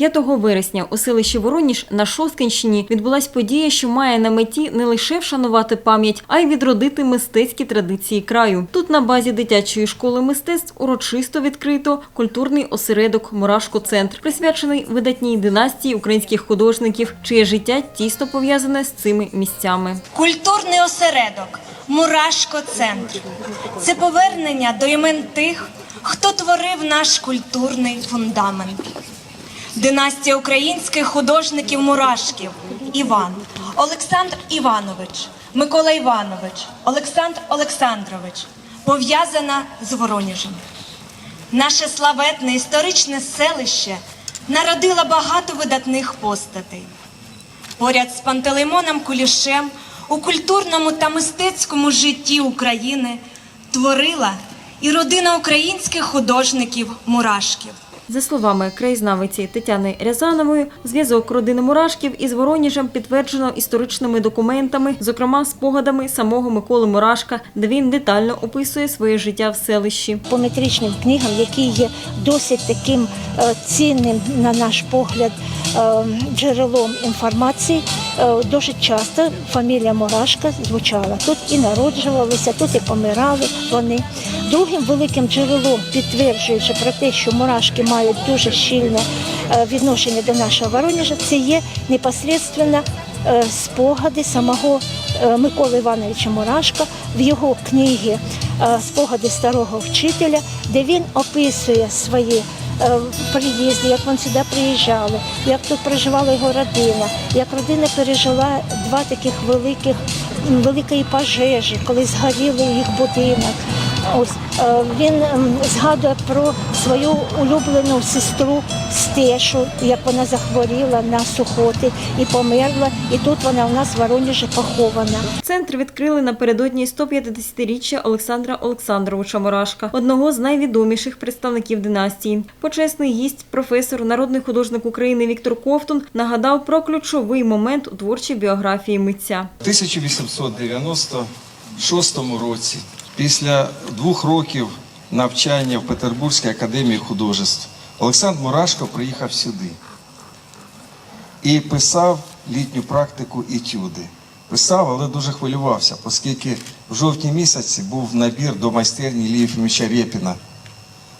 5 вересня у селищі Вороніж на Шосткинщині відбулась подія, що має на меті не лише вшанувати пам'ять, а й відродити мистецькі традиції краю. Тут на базі дитячої школи мистецтв урочисто відкрито культурний осередок Мурашко-центр, присвячений видатній династії українських художників, чиє життя тісно пов'язане з цими місцями. Культурний осередок, Мурашко-центр. Це повернення до імен тих, хто творив наш культурний фундамент. Династія українських художників Мурашків Іван, Олександр Іванович, Микола Іванович, Олександр Олександрович пов'язана з Вороніжем. Наше славетне історичне селище народило багато видатних постатей. Поряд з Пантелеймоном Кулішем у культурному та мистецькому житті України творила і родина українських художників Мурашків. За словами краєзнавиці Тетяни Рязанової, зв'язок родини Мурашків із Вороніжем підтверджено історичними документами, зокрема спогадами самого Миколи Мурашка, де він детально описує своє життя в селищі. по метричним книгам, які є досить таким е, цінним, на наш погляд, е, джерелом інформації. Дуже часто фамілія Мурашка звучала. Тут і народжувалися, тут і помирали вони. Другим великим джерелом, підтверджуючи про те, що мурашки мають дуже щільне е, відношення до нашого Воронежа, це є непосредственно е, спогади самого е, Миколи Івановича Мурашка в його книгі Спогади старого вчителя, де він описує свої приїзди, як вони сюди приїжджали, як тут проживала його родина, як родина пережила два таких великих великої пожежі, коли згоріли їх будинок. Ось е, він ем, згадує про свою улюблену сестру Стешу, як вона захворіла на сухоти і померла. І тут вона у нас в Воронежі похована. Центр відкрили напередодні 150-річчя Олександра Олександровича Мурашка, одного з найвідоміших представників династії. Почесний гість, професор, народний художник України Віктор Ковтун нагадав про ключовий момент у творчій біографії митця. У 1896 році, після двох років навчання в Петербурзькій академії художеств, Олександр Мурашко приїхав сюди і писав літню практику етюди. Писав, але дуже хвилювався, оскільки в жовтні місяці був набір до майстерні Ілії Єфімовича Рєпіна.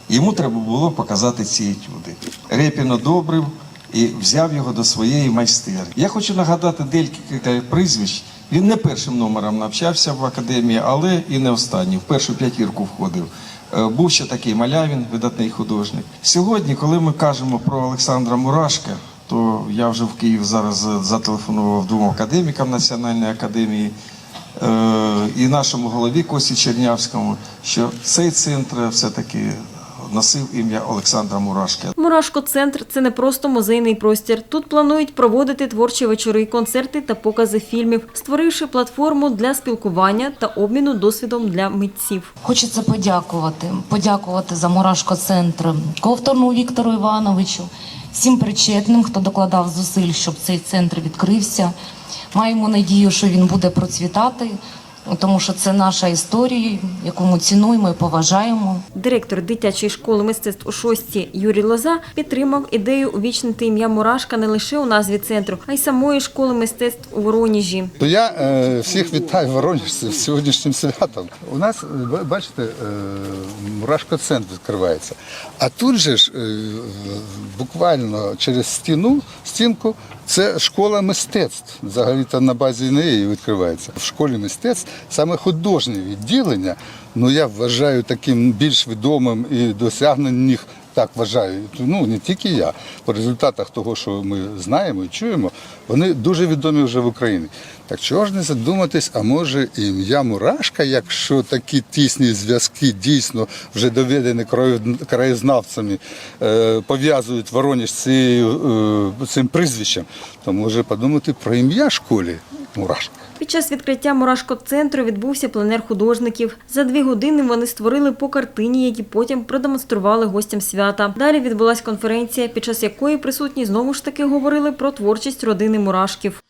Йому треба було показати ці етюди. Репін одобрив і взяв його до своєї майстерні. Я хочу нагадати декілька прізвищ. Він не першим номером навчався в академії, але і не останнім. В першу п'ятірку входив. Е, Був ще такий малявін, видатний художник. Сьогодні, коли ми кажемо про Олександра Мурашка, то я вже в Київ зараз зателефонував двом академікам Національної академії е, і нашому голові Косі Чернявському, що цей центр все-таки носив ім'я Олександра Мурашка. Мурашко-центр це не просто музейний простір. Тут планують проводити творчі вечори, концерти та покази фільмів, створивши платформу для спілкування та обміну досвідом для митців. Хочеться подякувати, подякувати за Мурашко центр Ковторну Віктору Івановичу, всім причетним, хто докладав зусиль, щоб цей центр відкрився. Маємо надію, що він буде процвітати, тому що це наша історія, яку ми цінуємо і поважаємо. Директор дитячої школи мистецтв у шості Юрій Лоза підтримав ідею увічнити ім'я Мурашка не лише у назві центру, а й самої школи мистецтв у Вороніжі. То я е, всіх вітаю воронежців з сьогоднішнім святом. У нас, е, бачите, е, мурашко центр відкривається. А тут же ж е, буквально через стіну, стінку, це школа мистецтв. Взагалі-то на базі неї відкривається. В школі мистецтв саме художнє відділення, ну я вважаю таким більш відомим і досягнених так вважаю. Ну не тільки я. По результатах того, що ми знаємо і чуємо, вони дуже відомі вже в Україні. Так чого ж не задуматись, а може ім'я Мурашка, якщо такі тісні зв'язки дійсно вже доведені краєзнавцями, е, пов'язують Воронеж з цією, е, цим прізвищем, то може подумати про ім'я школі Мурашка. Під час відкриття Мурашко-центру відбувся пленер художників. За дві години вони створили по картині, які потім продемонстрували гостям свята. Далі відбулася конференція, під час якої присутні знову ж таки говорили про творчість родини Мурашків.